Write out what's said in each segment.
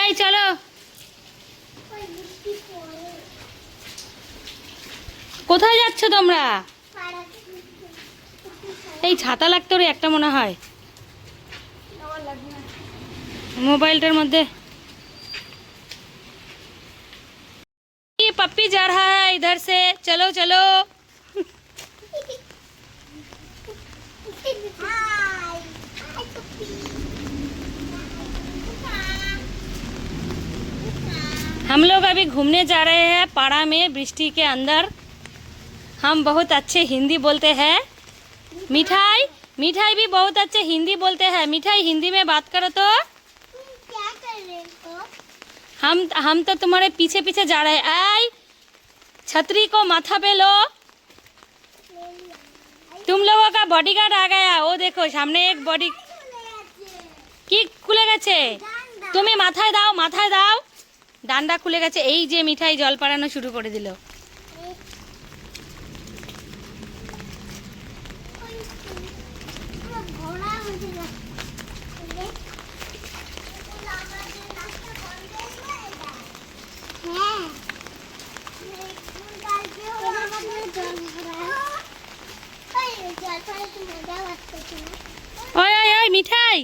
এই চলো। কোথায় যাচ্ছ তোমরা? এই ছাতা লাগতো রে একটা মনে হয়। মোবাইলটার মধ্যে। पप्पी जा रहा है সে। চলো চলো। हाय हाय पप्पी हम लोग अभी घूमने जा रहे हैं पाड़ा में वृष्टि के अंदर हम बहुत अच्छे हिंदी बोलते हैं मिठाई मिठाई भी बहुत अच्छे हिंदी बोलते हैं मिठाई हिंदी में बात करो तो तुम क्या कर रहे हो हम हम तो तुम्हारे पीछे पीछे जा रहे हैं आई छतरी को माथा पे लो तुम लोगों का बॉडीगार्ड आ गया वो देखो सामने एक बॉडी কি খুলে গেছে তুমি মাথায় দাও মাথায় দাও ডান্ডা খুলে গেছে এই যে মিঠাই জল পাড়ানো শুরু করে দিল ঘোড়া হয়েছে হ্যাঁ ওই ওই ওই মিঠাই।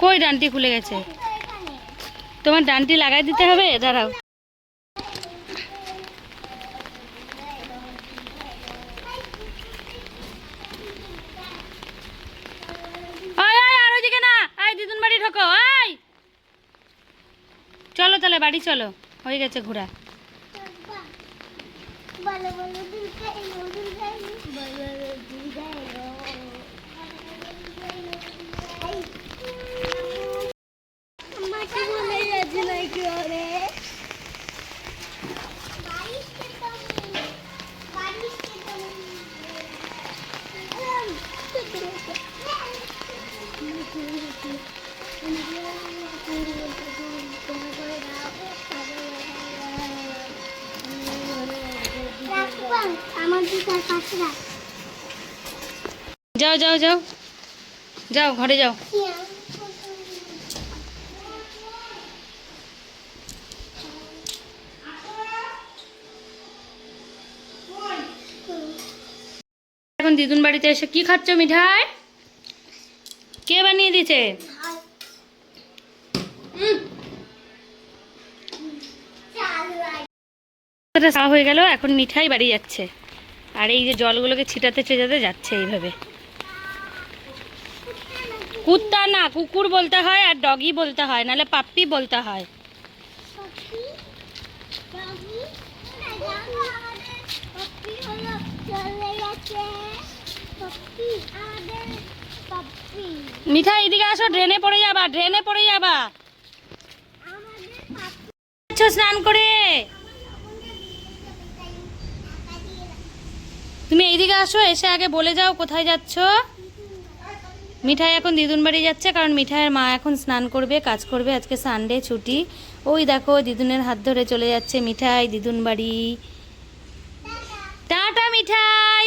কই ডান্টি খুলে গেছে? তোমার ডান্টি লাগাই দিতে হবে? দাঁড়াও ওই ওই আর ওইদিকে না এই দিদুন বাড়ি ঢোকো এই চলো তাহলে বাড়ি চলো হয়ে গেছে ঘোরা। যাও যাও যাও। যাও ঘরে যাও। এখন দিদুন বাড়িতে এসে কি খাচ্ছ মিঠাই? কে বানিয়ে দিয়েছে? হয়ে গেল এখন মিঠাই বাড়ি যাচ্ছে। আর এই যে জলগুলোকে ছিটাতে ছিটাতে যাচ্ছে এইভাবে। কুত্তা না কুকুর বলতে হয় আর ডগি বলতে হয় নাহলে পাপ্পি বলতে হয়। মিঠাই এদিকে আসো ড্রেনে পড়ে যাবা ড্রেনে পড়ে যাবা। স্নান করে। তুমি এইদিকে আসো, এসে আগে বলে যাও কোথায় যাচ্ছ। মিঠাই এখন দিদুন বাড়ি যাচ্ছে, কারণ মিঠাইয়ের মা এখন স্নান করবে, কাজ করবে, আজকে সানডে ছুটি। ওই দেখো, দিদুনের হাত ধরে চলে যাচ্ছে মিঠাই দিদুন বাড়ি। টাটা মিঠাই!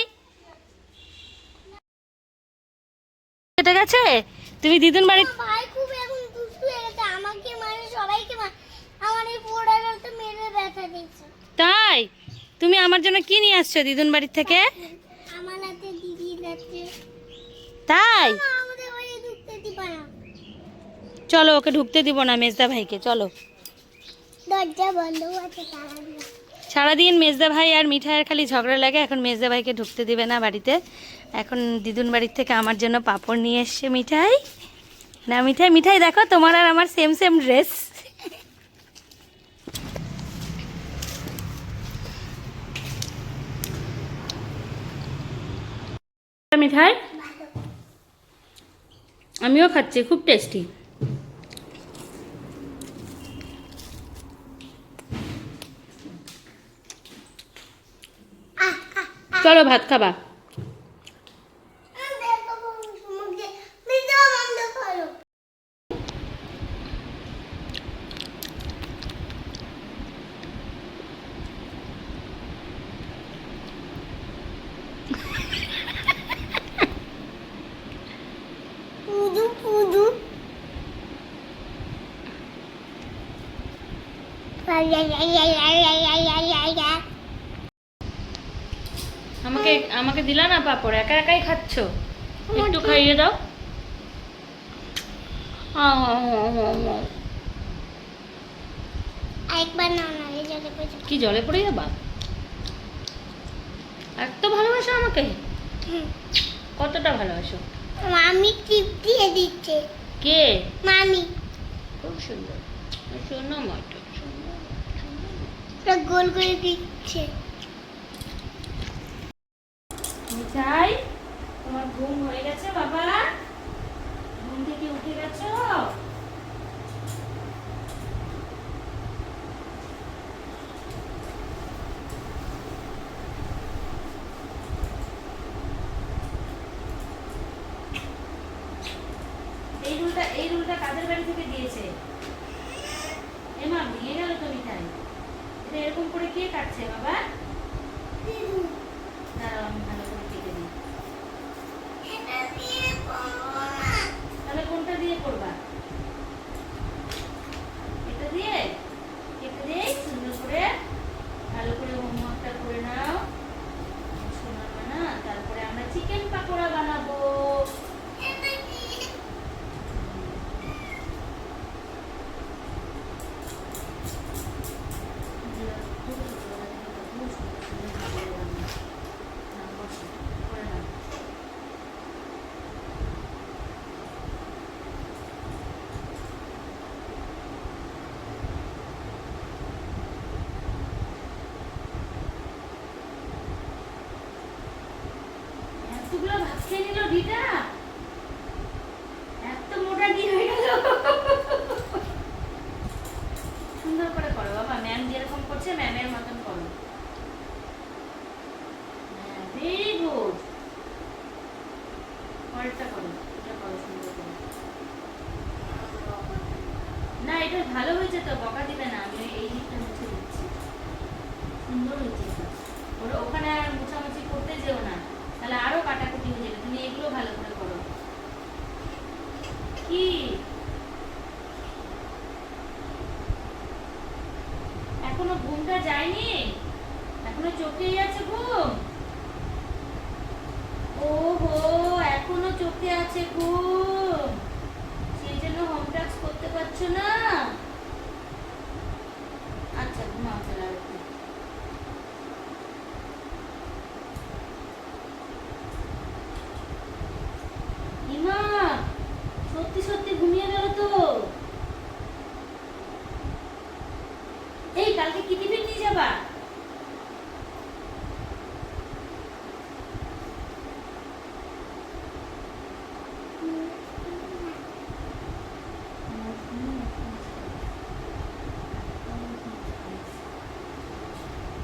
কেটে গেছে? তুমি দিদুন বাড়ি ভাই খুব এখন দুষ্টু হয়ে গেছে আমাকে মানে সবাইকে মা- আমার এই পোড়াটা তো মেরে ব্যথা দিচ্ছে তাই তুমি আমার জন্য কি নিয়ে আসছো দিদুন বাড়ির থেকে? তাই? চলো ওকে ঢুকতে দিব না মেজদা ভাইকে চলো। সারাদিন মেজদা ভাই আর মিঠাইয়ের খালি ঝগড়া লাগে এখন মেজদা ভাইকে ঢুকতে দিবে না বাড়িতে। এখন দিদুন বাড়ির থেকে আমার জন্য পাপড় নিয়ে এসছে মিঠাই। না মিঠাই মিঠাই দেখো তোমার আর আমার সেম সেম ড্রেস মিঠাই? আমিও খাচ্ছি খুব টেস্টি চলো ভাত খাবা। আমাকে আমাকে দিলা না পাপড়? একা একাই খাচ্ছ? একটু খাইয়ে দাও। কি জলে পড়ে যাবা? এত ভালোবাসো আমাকে। কতটা ভালোবাসো? মামি টিপ দিয়ে দিচ্ছে। কে? মামি। খুব সুন্দর। শোনো মতো গোল করে দিচ্ছে। মিঠাই তোমার ঘুম হয়ে গেছে বাবা? ঘুম থেকে উঠে গেছো? এই রুলটা এই রুলটা কাদের বাড়ি থেকে দিয়েছে এমা ভেঙে গেল তো মিঠাই এটা এরকম করে কে কাটছে বাবা? দাঁড়াও আমি ভালো করে কেটে দিই এটা দিয়ে করব না। তাহলে কোনটা দিয়ে করবা এটা দিয়ে কেটে দিই সুন্দর করে ভালো করে হোমওয়ার্কটা করে নাও শোনা না তারপরে আমরা চিকেন পাকোড়া বানাবো এটা দিয়ে এতগুলো ভাত খেয়ে নিল ডিটা এত মোটা ডি হয়ে গেল সুন্দর করে করো বাবা ম্যাম যেরকম করছে ম্যামের মতন করো ভেরি গুড পরেরটা করো, এটা করো না, এটা ভালো হয়েছে তো, বকা দিবে না, আমি এই দিকটা মুছে দিচ্ছি। সুন্দর হয়েছে। ওর ওখানে আর মোছামুছি করতে যেও না, তাহলে আরও কাটাকুটি হয়ে যাবে, তুমি এগুলো ভালো করে করো। কি? এখনও ঘুমটা যায়নি? এখনও চোখেই আছে ঘুম ওহো এখনও চোখে আছে ঘুম সেই জন্য হোম টাস্ক করতে পারছ না? আচ্ছা ঘুমাও সত্যি সত্যি ঘুমিয়ে তো। এই, কালকে কি টিফিন নিয়ে যাবা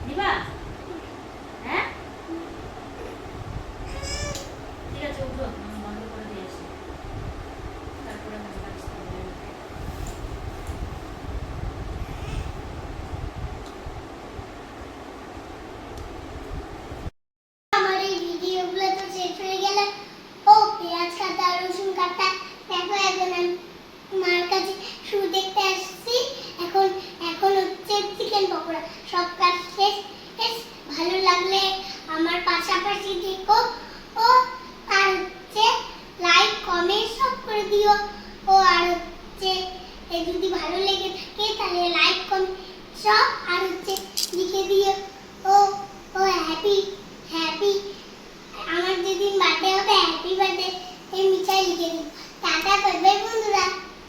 দিবা হ্যাঁ ঠিক আছে উঠো আমি বন্ধ করে দিয়ে আসি তারপরে আমি কাজ করব আমার এই ভিডিওগুলো তো শেষ হয়ে গেলে ও পেঁয়াজ কাটা রসুন কাটা দেখো এখন আমি মার কাছে শু দেখতে আসছি এখন এখন হচ্ছে চিকেন পকোড়া সব কাজ শেষ শেষ ভালো লাগলে আমার পাশাপাশি দেখো ও আর হচ্ছে লাইক কমেন্ট সব করে দিও ও আর হচ্ছে যদি ভালো লেগে থাকে, তাহলে লাইক কমেন্ট সব আর হচ্ছে লিখে দিও। ও ও হ্যাপি হ্যাপি আমার যেদিন বার্থডে হবে হ্যাপি বার্থডে এই মিঠাই লিখে দিও। টাটা বাই বাই বন্ধুরা।